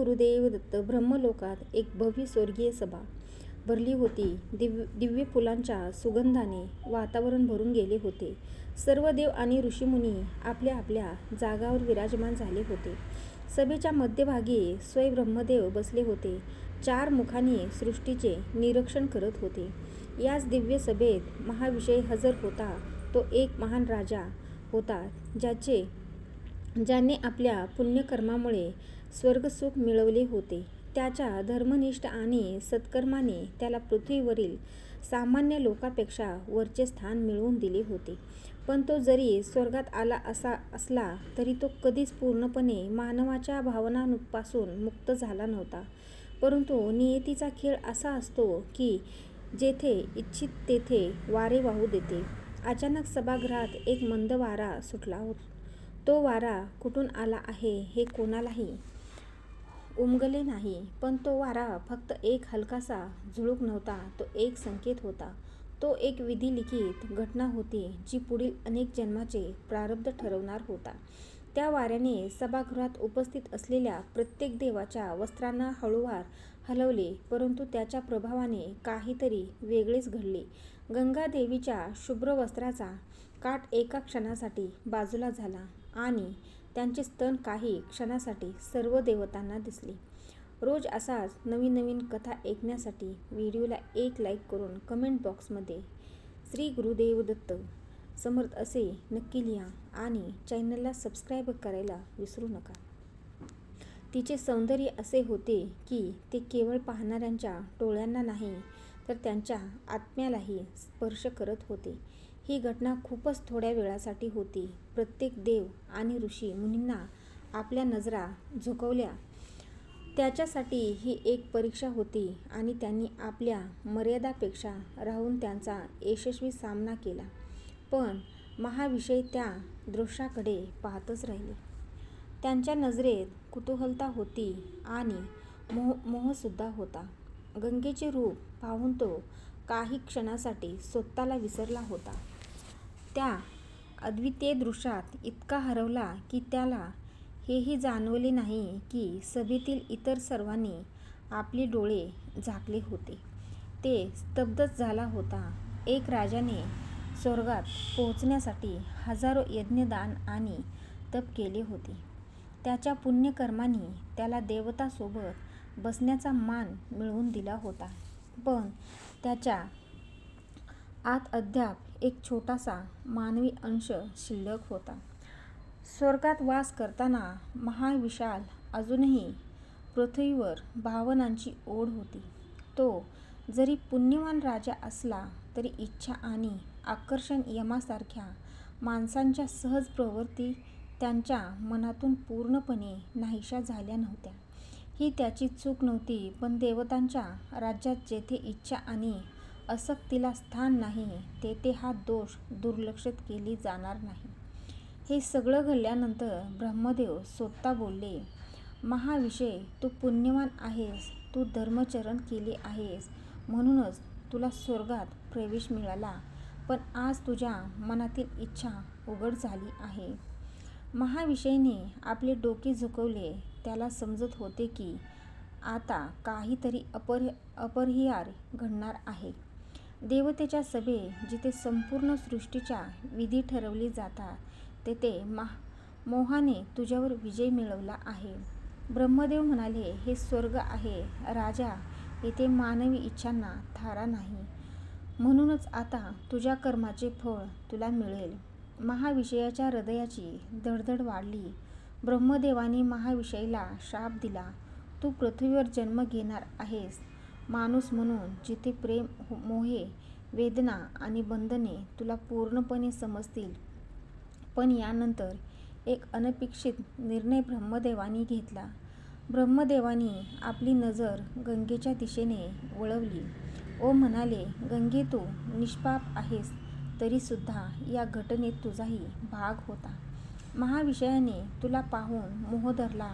गुरुदेव दत्त ब्रह्मलोकात एक भव्य स्वर्गीय सभा भरली होती. दिव्य दिव्य फुलांच्या सुगंधाने वातावरण भरून गेले होते. सर्व देव आणि ऋषीमुनी आपल्या आपल्या जागावर विराजमान झाले होते. सभेच्या मध्यभागी स्वय ब्रह्मदेव बसले होते. चार मुखांनी सृष्टीचे निरीक्षण करत होते. याच दिव्य सभेत महाविषय हजर होता. तो एक महान राजा होता ज्याचे ज्याने आपल्या पुण्यकर्मामुळे स्वर्गसुख मिळवले होते. त्याच्या धर्मनिष्ठ आणि सत्कर्माने त्याला पृथ्वीवरील सामान्य लोकांपेक्षा वरचे स्थान मिळवून दिले होते. पण तो जरी स्वर्गात आला असा असला तरी तो कधीच पूर्णपणे मानवाच्या भावनांपासून मुक्त झाला नव्हता. परंतु नियतीचा खेळ असा असतो की जेथे इच्छित तेथे वारे वाहू देते. अचानक सभागृहात एक मंद वारा सुटला होता. तो वारा कुठून आला आहे हे कोणालाही उमगले नाही पण तो वारा फक्त एक हलकासा झुळूक नव्हता तो एक संकेत होता. तो एक विधिलिखित घटना होती जी पुढील अनेक जन्माचे प्रारब्ध ठरवणार होता. त्या वाऱ्याने सभागृहात उपस्थित असलेल्या प्रत्येक देवाच्या वस्त्रांना हळूवार हलवले परंतु त्याच्या प्रभावाने काहीतरी वेगळेच घडले. गंगादेवीच्या शुभ्र वस्त्राचा काठ एका क्षणासाठी बाजूला झाला आणि त्यांचे स्तन काही क्षणासाठी सर्व देवतांना दिसले. रोज असाच नवीन नवीन कथा ऐकण्यासाठी व्हिडिओला एक लाईक करून कमेंट बॉक्समध्ये श्री गुरुदेव दत्त समर्थ असे नक्की लिहा आणि चॅनलला सबस्क्राईब करायला विसरू नका. तिचे सौंदर्य असे होते की ते केवळ पाहणाऱ्यांच्या डोळ्यांना नाही तर त्यांच्या आत्म्यालाही स्पर्श करत होते. ही घटना खूपच थोड्या वेळासाठी होती. प्रत्येक देव आणि ऋषी मुनींना आपल्या नजरा झुकवल्या. त्याच्यासाठी ही एक परीक्षा होती आणि त्यांनी आपल्या मर्यादापेक्षा राहून त्यांचा यशस्वी सामना केला. पण महाविषय त्या दृश्याकडे पाहतच राहिले. त्यांच्या नजरेत कुतूहलता होती आणि मोह मोहसुद्धा होता. गंगेचे रूप पाहून तो काही क्षणासाठी स्वतःला विसरला होता. त्या अद्वितीय दृश्यात इतका हरवला की त्याला हेही जाणवले नाही की सभेतील इतर सर्वांनी आपले डोळे झाकले होते. ते स्तब्धच झाला होता. एक राजाने स्वर्गात पोहोचण्यासाठी हजारो यज्ञदान आणि तप केले होते. त्याच्या पुण्यकर्मांनी त्याला देवतासोबत बसण्याचा मान मिळवून दिला होता. पण त्याच्या आत अद्याप एक छोटासा मानवी अंश शिल्लक होता. स्वर्गात वास करताना महाविशाल अजूनही पृथ्वीवर भावनांची ओढ होती. तो जरी पुण्यवान राजा असला तरी इच्छा आणि आकर्षण यमासारख्या माणसांच्या सहज प्रवृत्ती त्यांच्या मनातून पूर्णपणे नाहीशा झाल्या नव्हत्या. ही त्याची चूक नव्हती पण देवतांच्या राज्यात जेथे इच्छा आणि आसक्तीला स्थान नाही तेथे हा दोष दुर्लक्षित केली जाणार नाही. हे सगळं घडल्यानंतर ब्रह्मदेव स्वतः बोलले महाविषय तू पुण्यवान आहेस तू धर्मचरण केले आहेस. म्हणूनच तुला स्वर्गात प्रवेश मिळाला. पण आज तुझ्या मनातील इच्छा उघड झाली आहे. महाविषयने आपले डोके झुकवले. त्याला समजत होते की आता काहीतरी अपर अपरिहार घडणार आहे. देवतेच्या सभे जिथे संपूर्ण सृष्टीच्या विधी ठरवली जातात तेथे मा मोहाने तुझ्यावर विजय मिळवला आहे. ब्रह्मदेव म्हणाले हे स्वर्ग आहे. राजा येथे मानवी इच्छांना थारा नाही. म्हणूनच आता तुझ्या कर्माचे फळ तुला मिळेल. महाविषयाच्या हृदयाची धडधड वाढली. ब्रह्मदेवाने महाविषयीला शाप दिला. तू पृथ्वीवर जन्म घेणार आहेस. माणूस म्हणून जिथे प्रेम मोहे वेदना आणि बंधने तुला पूर्णपणे समजतील. पण यानंतर एक अनपेक्षित निर्णय ब्रह्मदेवानी घेतला. ब्रह्मदेवानी आपली नजर गंगेच्या दिशेने वळवली. ओ म्हणाले गंगे तू निष्पाप आहेस तरीसुद्धा या घटनेत तुझाही भाग होता. महाविषयाने तुला पाहून मोह धरला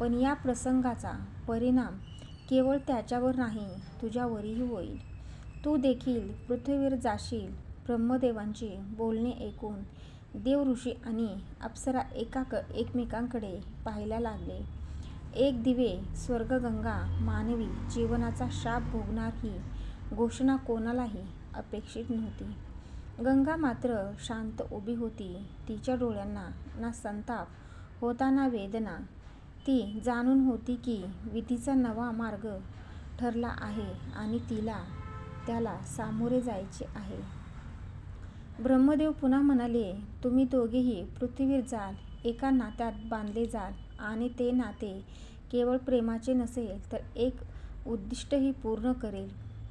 पण या प्रसंगाचा परिणाम केवळ त्याच्यावर नाही तुझ्यावरही होईल. तू देखील पृथ्वीवर जाशील ब्रह्मदेवांचे बोलणे ऐकून. देव ऋषी आणि अप्सरा एका एकमेकांकडे पाहायला लागले. एक दिवे स्वर्गगंगा मानवी जीवनाचा शाप भोगणार ही घोषणा कोणालाही अपेक्षित नव्हती. गंगा मात्र शांत उभी होती. तिच्या डोळ्यांना ना संताप होता ना वेदना ती जाणून होती की विधीचा नवा मार्ग ठरला आहे आणि तिला त्याला सामोरे जायचे आहे. ब्रह्मदेव पुन्हा म्हणाले तुम्ही दोघेही पृथ्वीवर जाल एका नात्यात बांधले जाल आणि ते नाते केवळ प्रेमाचे नसेल तर एक उद्दिष्टही पूर्ण करेल.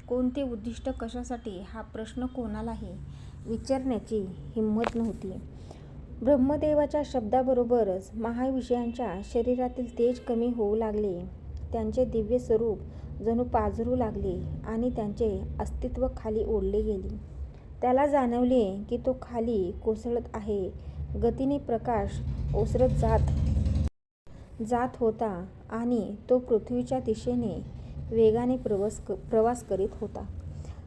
कोणते उद्दिष्ट कशासाठी हा प्रश्न कोणालाही विचारण्याची हिंमत नव्हती. ब्रह्मदेवाच्या शब्दाबरोबरच महाविषयांच्या शरीरातील तेज कमी होऊ लागले. त्यांचे दिव्य स्वरूप जणू पाझरू लागले आणि त्यांचे अस्तित्व खाली ओढले गेले. त्याला जाणवले की तो खाली कोसळत आहे. गतीने प्रकाश ओसरत जात जात होता आणि तो पृथ्वीच्या दिशेने वेगाने प्रवास क प्रवास करीत होता.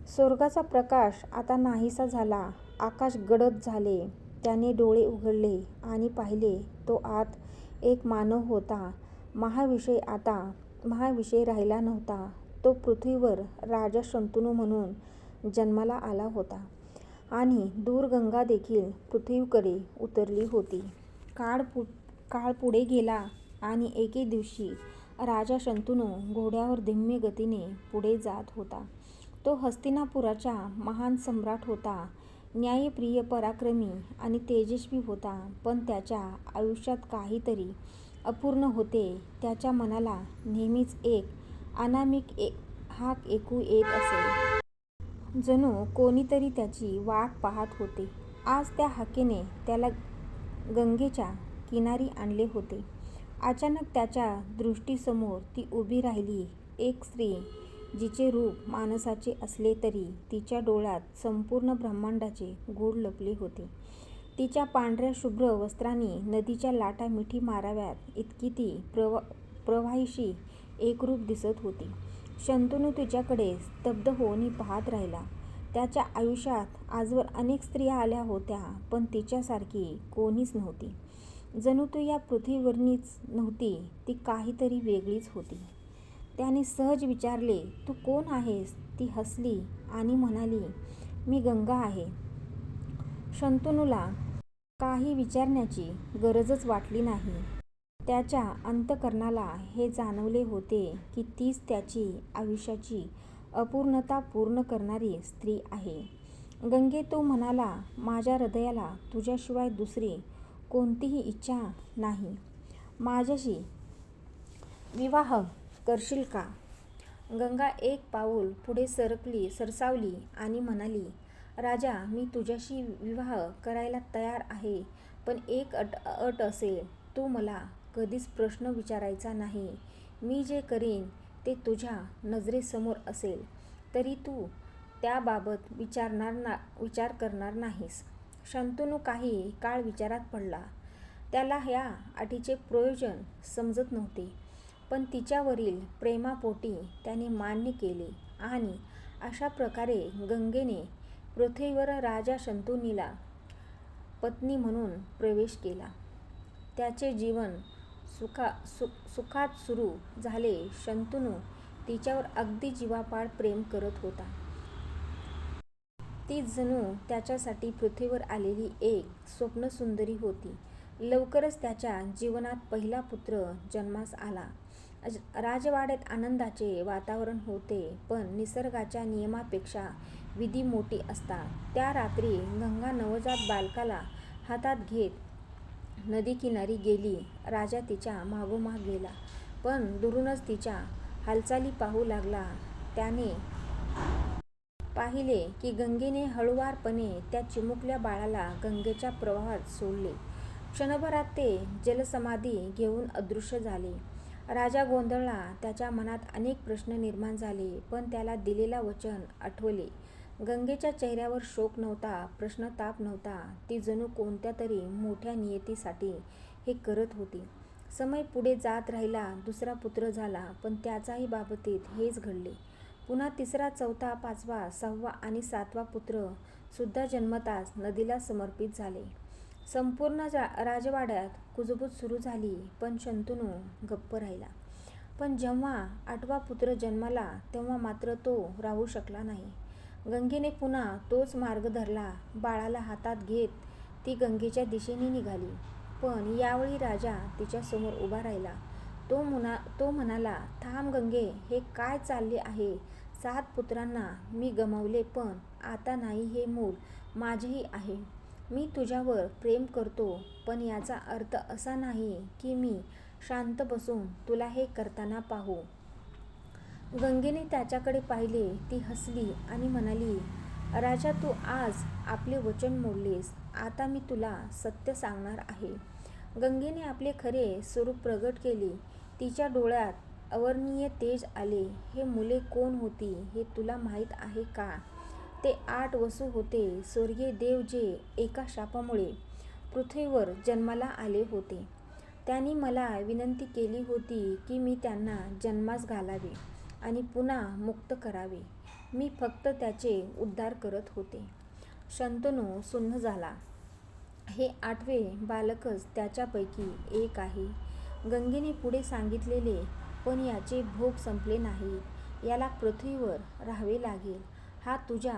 स्वर्गाचा प्रकाश आता नाहीसा झाला. आकाश गडद झाले. त्याने डोळे उघडले आणि पाहिले तो आत एक मानव होता. महाविषय आता महाविषय राहिला नव्हता. तो पृथ्वीवर राजा शंतनू म्हणून जन्माला आला होता आणि दूरगंगा देखील पृथ्वीकडे उतरली होती. काळ पु काळ पुढे गेला आणि एके दिवशी राजा शंतनू घोड्यावर धीम्य गतीने पुढे जात होता. तो हस्तिनापुराचा महान सम्राट होता. न्यायप्रिय पराक्रमी आणि तेजस्वी होता पण त्याच्या आयुष्यात काहीतरी अपूर्ण होते. त्याच्या मनाला नेहमीच एक अनामिक एक हाक ऐकू येत असे. जणू कोणीतरी त्याची वाट पाहत होते. आज त्या हाकेने त्याला गंगेच्या किनारी आणले होते. अचानक त्याच्या दृष्टीसमोर ती उभी राहिली. एक स्त्री जिचे रूप माणसाचे असले तरी तिच्या डोळ्यात संपूर्ण ब्रह्मांडाचे गूढ लपले होते. तिच्या पांढऱ्या शुभ्र वस्त्रांनी नदीच्या लाटा मिठी माराव्यात इतकी ती प्रवा प्रवाहीशी एकरूप दिसत होती. शंतनू तिच्याकडे स्तब्ध होऊन पाहत राहिला. त्याच्या आयुष्यात आजवर अनेक स्त्रिया आल्या होत्या पण तिच्यासारखी कोणीच नव्हती. जणू ती या पृथ्वीवरनीच नव्हती ती काहीतरी वेगळीच होती. त्याने सहज विचारले तू कोण आहेस ती हसली आणि म्हणाली मी गंगा आहे. शंतनूला काही विचारण्याची गरजच वाटली नाही. त्याच्या अंतकरणाला हे जाणवले होते की तीच त्याची आयुष्याची अपूर्णता पूर्ण करणारी स्त्री आहे. गंगे तो म्हणाला माझ्या हृदयाला तुझ्याशिवाय दुसरी कोणतीही इच्छा नाही. माझ्याशी विवाह करशील का? गंगा एक पाऊल पुढे सरकली सरसावली आणि म्हणाली राजा मी तुझ्याशी विवाह करायला तयार आहे पण एक अट अट असेल. तू मला कधीच प्रश्न विचारायचा नाही. मी जे करीन ते तुझ्या नजरेसमोर असेल. तरी तू त्याबाबत विचारणार ना विचार करणार नाहीस. शंतनू काही काळ विचारात पडला. त्याला ह्या अटीचे प्रयोजन समजत नव्हते. पण तिच्यावरील प्रेमापोटी त्याने मान्य केले आणि अशा प्रकारे गंगेने पृथ्वीवर राजा शंतनुला पत्नी म्हणून प्रवेश केला. त्याचे जीवन सुखा सु सुखात सुरू झाले शंतनू तिच्यावर अगदी जीवापाड प्रेम करत होता. ती जणू त्याच्यासाठी पृथ्वीवर आलेली एक स्वप्नसुंदरी होती. लवकरच त्याच्या जीवनात पहिला पुत्र जन्मास आला. राजवाड्यात आनंदाचे वातावरण होते पण निसर्गाच्या नियमापेक्षा विधी मोठी असतात त्या रात्री गंगा नवजात बालकाला हातात घेत नदीकिनारी गेली. राजा तिच्या मागोमाग गेला पण दुरूनच तिच्या हालचाली पाहू लागला. त्याने पाहिले की गंगेने हळुवारपणे त्या चिमुकल्या बाळाला गंगेच्या प्रवाहात सोडले. क्षणभरात ते जलसमाधी घेऊन अदृश्य झाले. राजा गोंधळला. त्याच्या मनात अनेक प्रश्न निर्माण झाले पण त्याला दिलेला वचन आठवले. गंगेच्या चेहऱ्यावर शोक नव्हता प्रश्न ताप नव्हता. ती जणू कोणत्या तरी मोठ्या नियतीसाठी हे करत होती. समय पुढे जात राहिला दुसरा पुत्र झाला पण त्याचाही बाबतीत हेच घडले. पुन्हा तिसरा चौथा पाचवा सहावा आणि सातवा पुत्र सुद्धा जन्मताच नदीला समर्पित झाले. संपूर्ण राजवाड्यात कुजबूज सुरू झाली पण शंतनू गप्प राहिला. पण जेव्हा आठवा पुत्र जन्माला तेव्हा मात्र तो राहू शकला नाही. गंगेने पुन्हा तोच मार्ग धरला. बाळाला हातात घेत ती गंगेच्या दिशेने निघाली. पण यावेळी राजा तिच्यासमोर उभा राहिला. तो मुना तो म्हणाला थांब गंगे हे काय चालले आहे? सात पुत्रांना मी गमावले पण आता नाही हे मूल माझेही आहे. मी तुझ्यावर प्रेम करतो पण याचा अर्थ असा नाही की मी शांत बसून तुला हे करताना पाहू. गंगेने त्याच्याकडे पाहिले ती हसली आणि म्हणाली राजा तू आज आपले वचन मोडलेस. आता मी तुला सत्य सांगणार आहे. गंगेने आपले खरे स्वरूप प्रगट केले. तिच्या डोळ्यात अवर्णीय तेज आले. हे मुले कोण होती हे तुला माहीत आहे का? ते आठ वसू होते. स्वर्गीय देव जे एका शापामुळे पृथ्वीवर जन्माला आले होते. त्यांनी मला विनंती केली होती की मी त्यांना जन्मास घालावे आणि पुन्हा मुक्त करावे. मी फक्त त्याचे उद्धार करत होते. शंतनू सुन्न झाला. हे आठवे बालकच त्याच्यापैकी एक आहे. गंगेने पुढे सांगितलेले पण याचे भोग संपले नाहीत. याला पृथ्वीवर राहावे लागेल. हा तुझ्या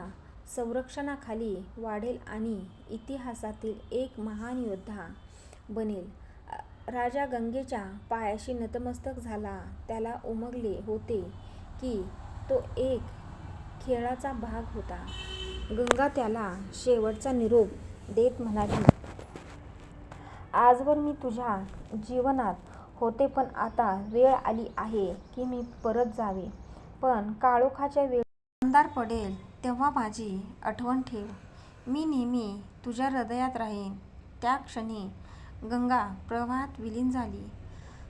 संरक्षणाखाली वाढेल आणि इतिहासातील एक महान योद्धा बनेल. राजा गंगेच्या पायाशी नतमस्तक झाला. त्याला उमगले होते की तो एक खेळाचा भाग होता. गंगा त्याला शेवटचा निरोप देत म्हणाली आजवर मी तुझ्या जीवनात होते पण आता वेळ आली आहे की मी परत जावे. पण काळोखाच्या वेळ अंधार पडेल तेव्हा माझी आठवण ठेव. मी नेहमी तुझ्या हृदयात राहीन. त्या क्षणी गंगा प्रवाहात विलीन झाली.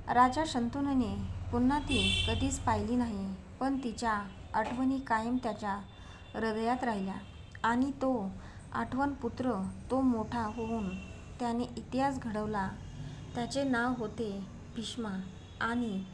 राजा शंतनूने पुन्हा ती कधीच पाहिली नाही पण तिच्या आठवणी कायम त्याच्या हृदयात राहिल्या. आणि तो आठवण पुत्र तो मोठा होऊन त्याने इतिहास घडवला. त्याचे नाव होते भीष्मा आणि